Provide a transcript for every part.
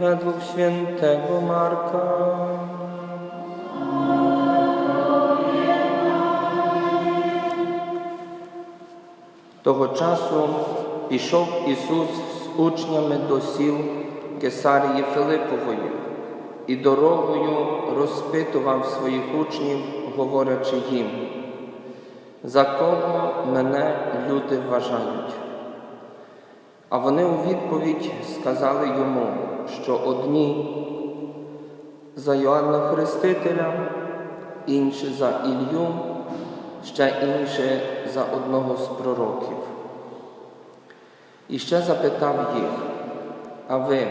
według świętego Marka. Того часу пішов Ісус з учнями до сіл Кесарії Филипової і дорогою розпитував своїх учнів, говорячи їм, за кого мене люди вважають. А вони у відповідь сказали йому, що одні за Йоанна Хрестителя, інші за Ілью, ще інші за одного з пророків. І ще запитав їх, а ви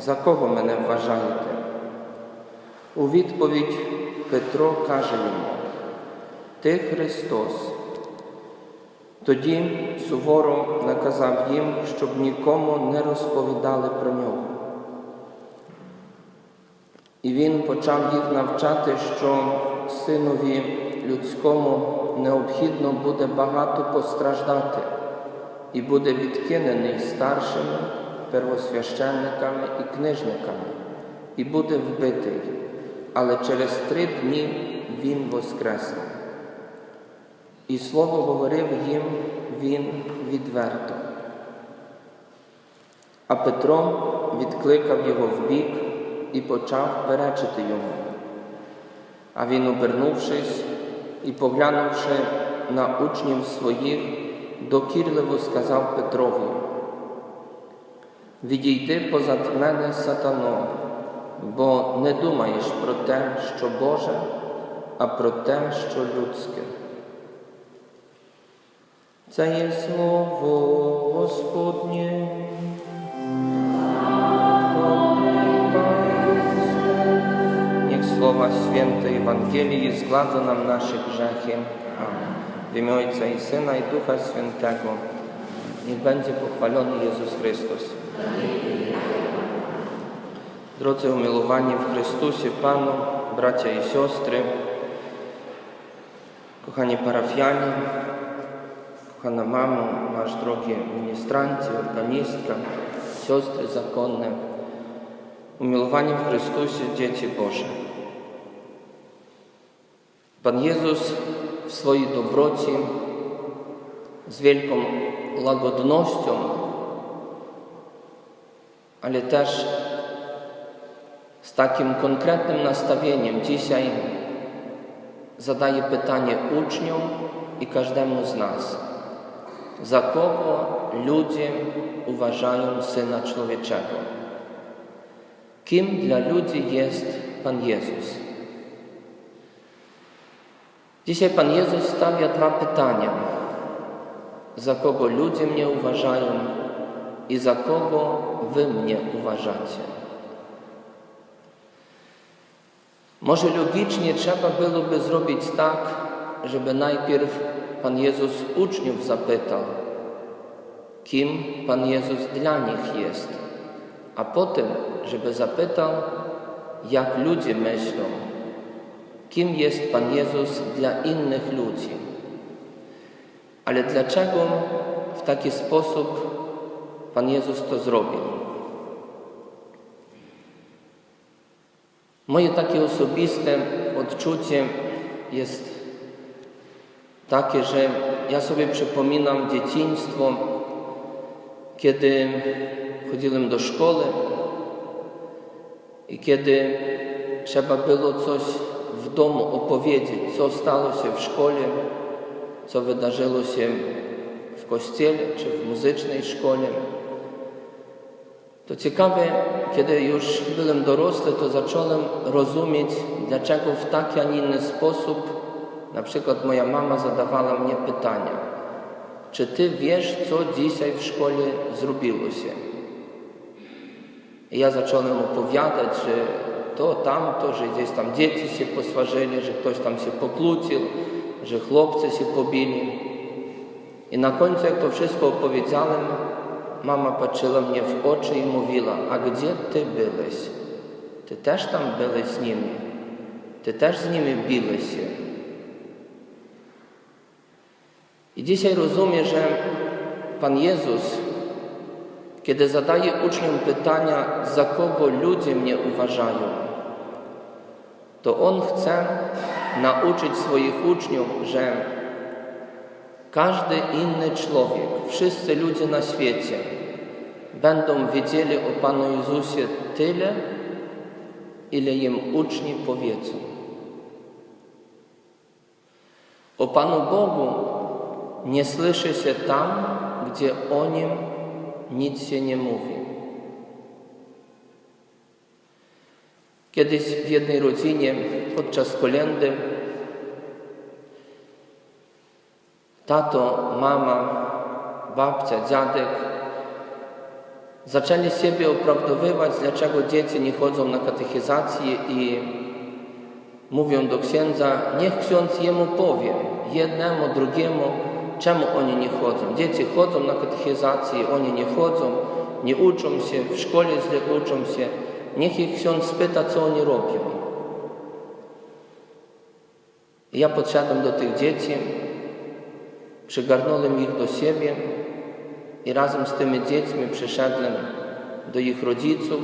за кого мене вважаєте? У відповідь Петро каже йому, Ти Христос. Тоді суворо наказав їм, щоб нікому не розповідали про нього. І він почав їх навчати, що синові людському необхідно буде багато постраждати і буде відкинений старшими, первосвященниками і книжниками, і буде вбитий, але через три дні він воскресне. І слово говорив їм він відверто. А Петро відкликав його вбік і почав перечити йому. А він, обернувшись і поглянувши на учнів своїх, докірливо сказав Петрові, Відійди позад мене, сатано, бо не думаєш про те, що Боже, а про те, що людське. za jej słowo Gospodnie. Niech słowa świętej Ewangelii zgładzą nam nasze grzechy. Amen. W imię Ojca i Syna i Ducha Świętego. Niech będzie pochwalony Jezus Chrystus. Drodzy umiłowani w Chrystusie Panu, bracia i siostry, kochani parafianie, kochana mamo, nasz drogi ministranci, organistka, siostry zakonne, umilowani w Chrystusie dzieci Boże. Pan Jezus w swojej dobroci, z wielką łagodnością, ale też z takim konkretnym nastawieniem dzisiaj zadaje pytanie uczniom i każdemu z nas. Za kogo ludzie uważają Syna Człowieczego? Kim dla ludzi jest Pan Jezus? Dzisiaj Pan Jezus stawia dwa pytania. Za kogo ludzie mnie uważają i za kogo Wy mnie uważacie? Może logicznie trzeba byłoby zrobić tak, żeby najpierw Pan Jezus uczniów zapytał, kim Pan Jezus dla nich jest, a potem, żeby zapytał, jak ludzie myślą, kim jest Pan Jezus dla innych ludzi. Ale dlaczego w taki sposób Pan Jezus to zrobił? Moje takie osobiste odczucie jest takie, że ja sobie przypominam dzieciństwo, kiedy chodziłem do szkoły i kiedy trzeba było coś w domu opowiedzieć, co stało się w szkole, co wydarzyło się w kościele czy w muzycznej szkole. To ciekawe, kiedy już byłem dorosły, to zacząłem rozumieć, dlaczego w taki, a nie inny sposób, na przykład moja mama zadawała mnie pytania, czy ty wiesz, co dzisiaj w szkole zrobiło się? I ja zacząłem opowiadać, że to, tamto, że gdzieś tam dzieci się posważyli, że ktoś tam się pokłócił, że chłopcy się pobili. I na końcu, jak to wszystko opowiedziałem, mama patrzyła mnie w oczy i mówiła, a gdzie ty byłeś? Ty też tam byłeś z nimi? Ty też z nimi biłeś się? I dzisiaj rozumiem, że Pan Jezus, kiedy zadaje uczniom pytania, za kogo ludzie mnie uważają, to On chce nauczyć swoich uczniów, że każdy inny człowiek, wszyscy ludzie na świecie będą wiedzieli o Panu Jezusie tyle, ile im uczni powiedzą. O Panu Bogu nie słyszy się tam, gdzie o Nim nic się nie mówi. Kiedyś w jednej rodzinie podczas kolendy tato, mama, babcia, dziadek zaczęli siebie opracowywać, dlaczego dzieci nie chodzą na katechizację i mówią do księdza, niech ksiądz jemu powie, jednemu, drugiemu, czemu oni nie chodzą. Dzieci chodzą na katechizację, oni nie chodzą, nie uczą się, w szkole źle uczą się. Niech ich ksiądz spyta, co oni robią. Ja podszedłem do tych dzieci, przygarnąłem ich do siebie i razem z tymi dziećmi przyszedłem do ich rodziców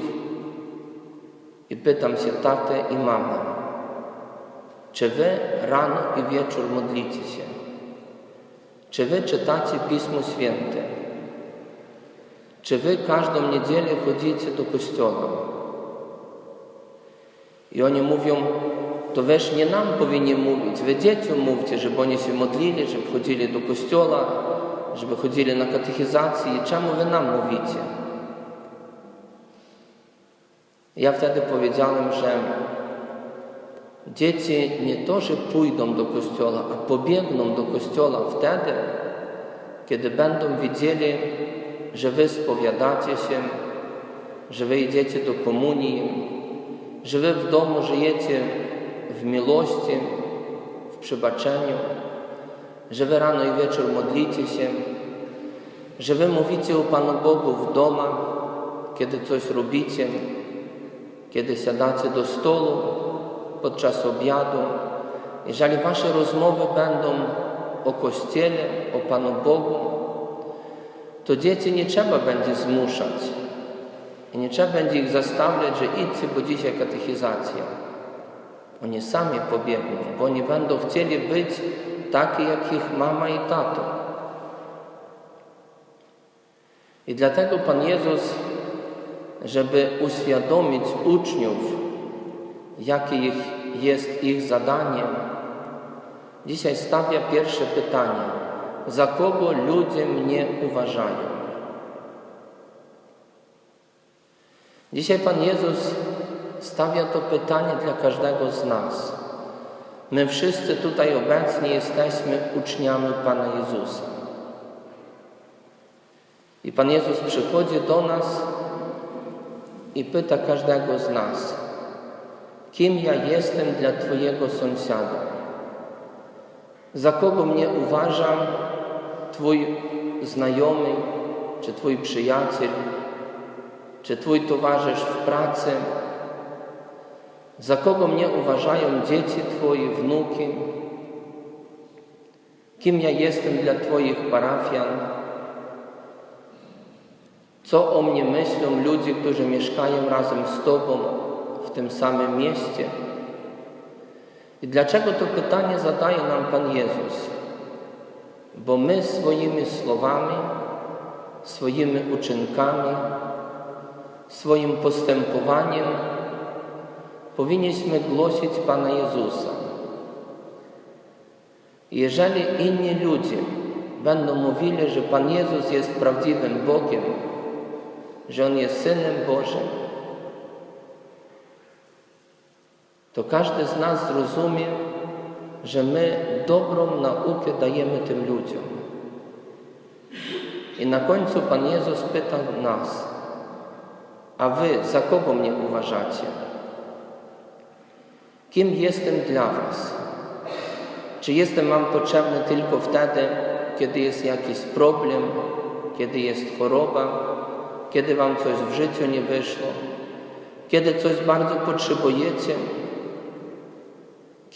i pytam się tatę i mamę, czy wy rano i wieczór modlicie się? Czy wy czytacie Pismo Święte? Czy wy każdą niedzielę chodzicie do kościoła? I oni mówią, to weź nie nam powinni mówić, wy dzieciom mówcie, żeby oni się modlili, żeby chodzili do kościoła, żeby chodzili na katechizację. Czemu wy nam mówicie? Ja wtedy powiedziałem, że dzieci nie to, że pójdą do kościoła, a pobiegną do kościoła wtedy, kiedy będą widzieli, że wy spowiadacie się, że wy idziecie do komunii, że wy w domu żyjecie w miłości, w przebaczeniu, że wy rano i wieczór modlicie się, że wy mówicie o Panu Bogu w domach, kiedy coś robicie, kiedy siadacie do stołu podczas obiadu. Jeżeli wasze rozmowy będą o Kościele, o Panu Bogu, to dzieci nie trzeba będzie zmuszać i nie trzeba będzie ich zastawiać, że idźcie, bo dzisiaj katechizacja. Oni sami pobiegną, bo oni będą chcieli być takie jak ich mama i tato. I dlatego Pan Jezus, żeby uświadomić uczniów, jakie ich, jest ich zadanie, dzisiaj stawia pierwsze pytanie: za kogo ludzie mnie uważają? Dzisiaj Pan Jezus stawia to pytanie dla każdego z nas. My wszyscy tutaj obecni jesteśmy uczniami Pana Jezusa. I Pan Jezus przychodzi do nas i pyta każdego z nas, kim ja jestem dla Twojego sąsiada? Za kogo mnie uważam Twój znajomy, czy Twój przyjaciel, czy Twój towarzysz w pracy? Za kogo mnie uważają dzieci Twoje, wnuki? Kim ja jestem dla Twoich parafian? Co o mnie myślą ludzie, którzy mieszkają razem z Tobą w tym samym mieście? I dlaczego to pytanie zadaje nam Pan Jezus? Bo my swoimi słowami, swoimi uczynkami, swoim postępowaniem powinniśmy głosić Pana Jezusa. Jeżeli inni ludzie będą mówili, że Pan Jezus jest prawdziwym Bogiem, że On jest Synem Bożym, to każdy z nas zrozumie, że my dobrą naukę dajemy tym ludziom. I na końcu Pan Jezus pyta nas, a wy za kogo mnie uważacie? Kim jestem dla was? Czy jestem wam potrzebny tylko wtedy, kiedy jest jakiś problem, kiedy jest choroba, kiedy wam coś w życiu nie wyszło, kiedy coś bardzo potrzebujecie?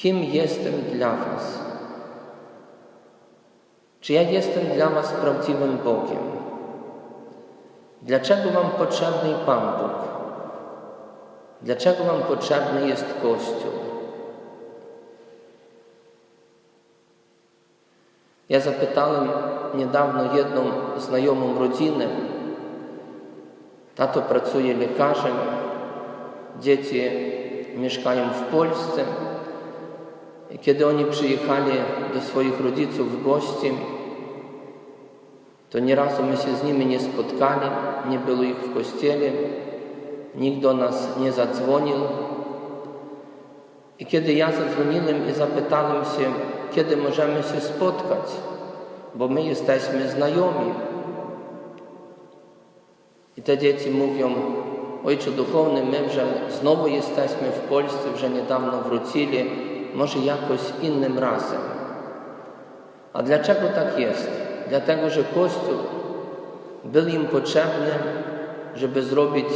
Kim jestem dla was? Czy ja jestem dla Was prawdziwym Bogiem? Dlaczego Wam potrzebny Pan Bóg? Dlaczego Wam potrzebny jest Kościół? Ja zapytałem niedawno jedną znajomą rodzinę. Tato pracuje lekarzem, dzieci mieszkają w Polsce. Kiedy oni przyjechali do swoich rodziców w gości, to nieraz my się z nimi nie spotkali, nie było ich w kościele, nikt do nas nie zadzwonił. I kiedy ja zadzwoniłem i zapytałem się, kiedy możemy się spotkać, bo my jesteśmy znajomi. I te dzieci mówią, Ojcze Duchowny, my że znowu jesteśmy w Polsce, że niedawno wrócili, może jakoś innym razem. A dlaczego tak jest? Dlatego, że Kościół był im potrzebny, żeby zrobić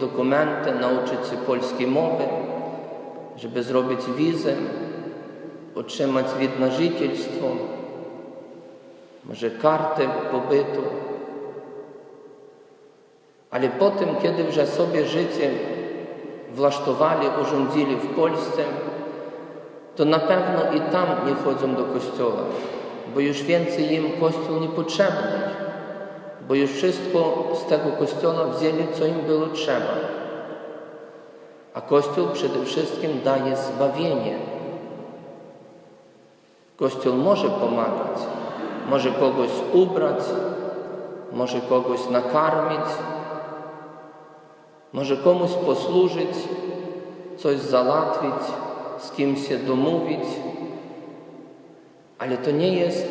dokumenty, nauczyć się polskiej mowy, żeby zrobić wizę, otrzymać wid na żительstwo, może kartę pobytu. Ale potem, kiedy już sobie życie własztowali, urządzili w Polsce, to na pewno i tam nie chodzą do kościoła, bo już więcej im kościół nie potrzebny, bo już wszystko z tego kościoła wzięli, co im było trzeba. A kościół przede wszystkim daje zbawienie. Kościół może pomagać, może kogoś ubrać, może kogoś nakarmić, może komuś posłużyć, coś załatwić, z kimś się domówić, ale to nie jest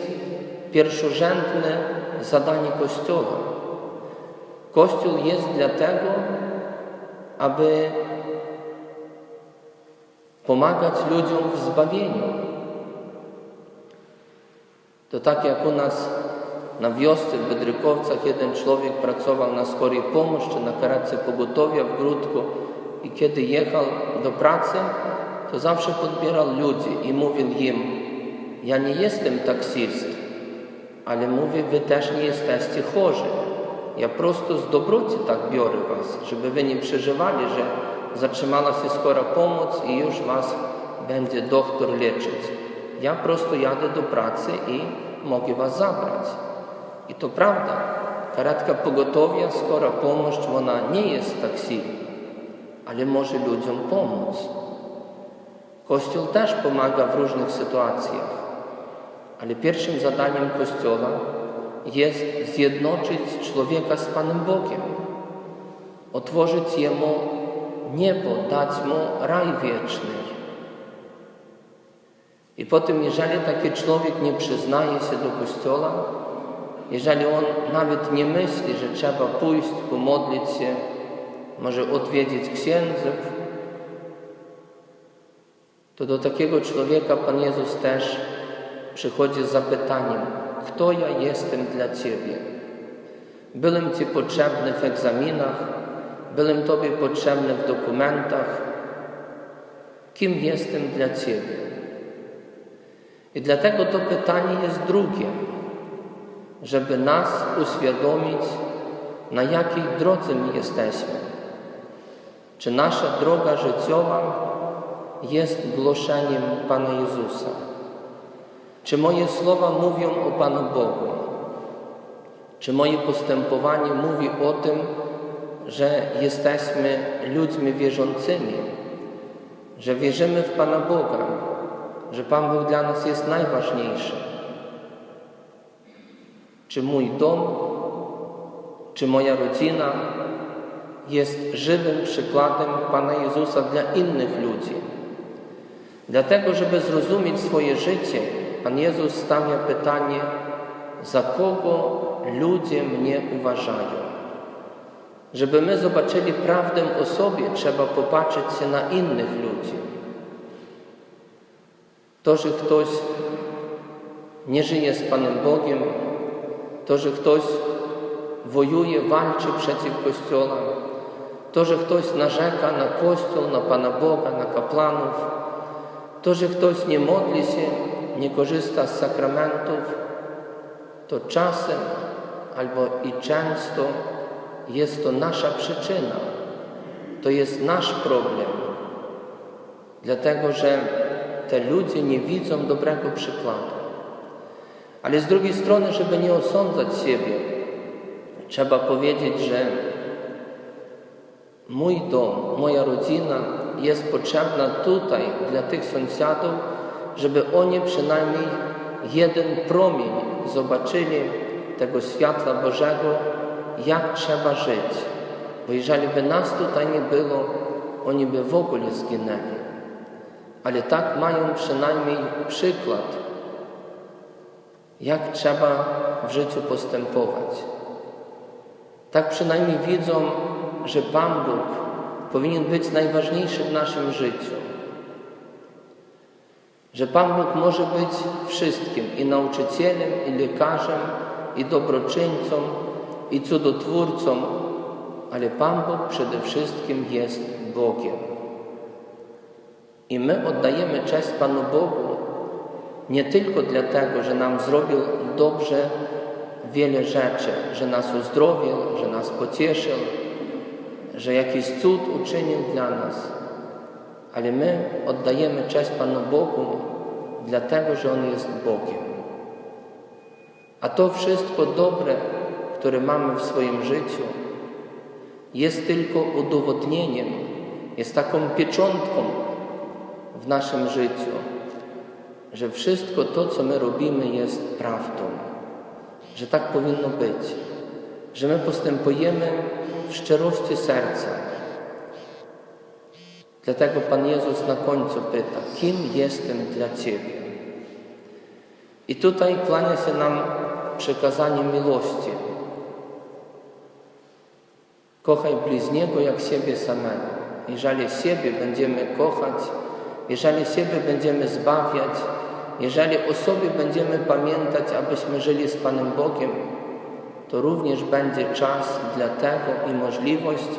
pierwszorzędne zadanie Kościoła. Kościół jest dlatego, aby pomagać ludziom w zbawieniu. To tak jak u nas na wiosce w Bydrykowcach jeden człowiek pracował na skorej pomoc czy na karetce pogotowia w Grudku i kiedy jechał do pracy, to zawsze podbierał ludzi i mówił im, ja nie jestem taksist, ale mówię, wy też nie jesteście chorzy. Ja prosto z dobroci tak biorę was, żeby wy nie przeżywali, że zatrzymała się skora pomoc i już was będzie doktor leczyć. Ja prosto jadę do pracy i mogę was zabrać. I to prawda. Karetka pogotowia, skora pomoc, ona nie jest taksi, ale może ludziom pomóc. Kościół też pomaga w różnych sytuacjach, ale pierwszym zadaniem Kościoła jest zjednoczyć człowieka z Panem Bogiem, otworzyć Jemu niebo, dać Mu raj wieczny. I potem, jeżeli taki człowiek nie przyznaje się do Kościoła, jeżeli on nawet nie myśli, że trzeba pójść, pomodlić się, może odwiedzić księdzów, to do takiego człowieka Pan Jezus też przychodzi z zapytaniem, kto ja jestem dla Ciebie? Byłem Ci potrzebny w egzaminach, byłem Tobie potrzebny w dokumentach. Kim jestem dla Ciebie? I dlatego to pytanie jest drugie, żeby nas uświadomić, na jakiej drodze my jesteśmy. Czy nasza droga życiowa jest głoszeniem Pana Jezusa? Czy moje słowa mówią o Panu Bogu? Czy moje postępowanie mówi o tym, że jesteśmy ludźmi wierzącymi, że wierzymy w Pana Boga, że Pan Bóg dla nas jest najważniejszy? Czy mój dom, czy moja rodzina jest żywym przykładem Pana Jezusa dla innych ludzi? Dlatego, żeby zrozumieć swoje życie, Pan Jezus stawia pytanie, za kogo ludzie mnie uważają. Żeby my zobaczyli prawdę o sobie, trzeba popatrzeć się na innych ludzi. To, że ktoś nie żyje z Panem Bogiem, to, że ktoś wojuje, walczy przeciw Kościoła, to, że ktoś narzeka na Kościół, na Pana Boga, na kaplanów, to, że ktoś nie modli się, nie korzysta z sakramentów, to czasem albo i często jest to nasza przyczyna, to jest nasz problem, dlatego że te ludzie nie widzą dobrego przykładu. Ale z drugiej strony, żeby nie osądzać siebie, trzeba powiedzieć, że mój dom, moja rodzina jest potrzebna tutaj dla tych sąsiadów, żeby oni przynajmniej jeden promień zobaczyli tego światła Bożego, jak trzeba żyć. Bo jeżeli by nas tutaj nie było, oni by w ogóle zginęli. Ale tak mają przynajmniej przykład, jak trzeba w życiu postępować. Tak przynajmniej widzą, że Pan Bóg powinien być najważniejszy w naszym życiu. Że Pan Bóg może być wszystkim i nauczycielem, i lekarzem, i dobroczyńcą, i cudotwórcą, ale Pan Bóg przede wszystkim jest Bogiem. I my oddajemy cześć Panu Bogu nie tylko dlatego, że nam zrobił dobrze wiele rzeczy, że nas uzdrowił, że nas pocieszył, że jakiś cud uczynił dla nas, ale my oddajemy cześć Panu Bogu dlatego, że On jest Bogiem. A to wszystko dobre, które mamy w swoim życiu, jest tylko udowodnieniem, jest taką pieczątką w naszym życiu, że wszystko to, co my robimy, jest prawdą, że tak powinno być, że my postępujemy w szczerości serca. Dlatego Pan Jezus na końcu pyta, kim jestem dla Ciebie? I tutaj kłania się nam przekazanie miłości. Kochaj bliźniego jak siebie samego. Jeżeli siebie będziemy kochać, jeżeli siebie będziemy zbawiać, jeżeli o sobie będziemy pamiętać, abyśmy żyli z Panem Bogiem, to również będzie czas dla tego i możliwość,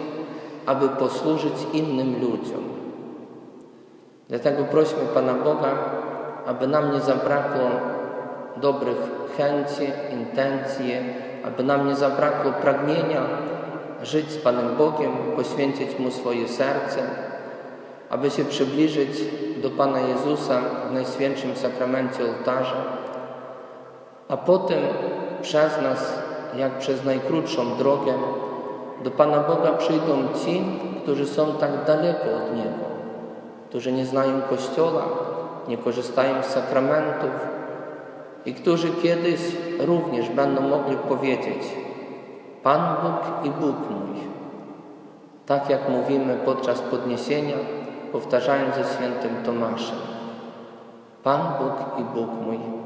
aby posłużyć innym ludziom. Dlatego prośmy Pana Boga, aby nam nie zabrakło dobrych chęci, intencji, aby nam nie zabrakło pragnienia żyć z Panem Bogiem, poświęcić Mu swoje serce, aby się przybliżyć do Pana Jezusa w Najświętszym Sakramencie ołtarza, a potem przez nas, jak przez najkrótszą drogę, do Pana Boga przyjdą ci, którzy są tak daleko od Niego, którzy nie znają Kościoła, nie korzystają z sakramentów i którzy kiedyś również będą mogli powiedzieć Pan Bóg i Bóg mój. Tak jak mówimy podczas podniesienia, powtarzając ze świętym Tomaszem. Pan Bóg i Bóg mój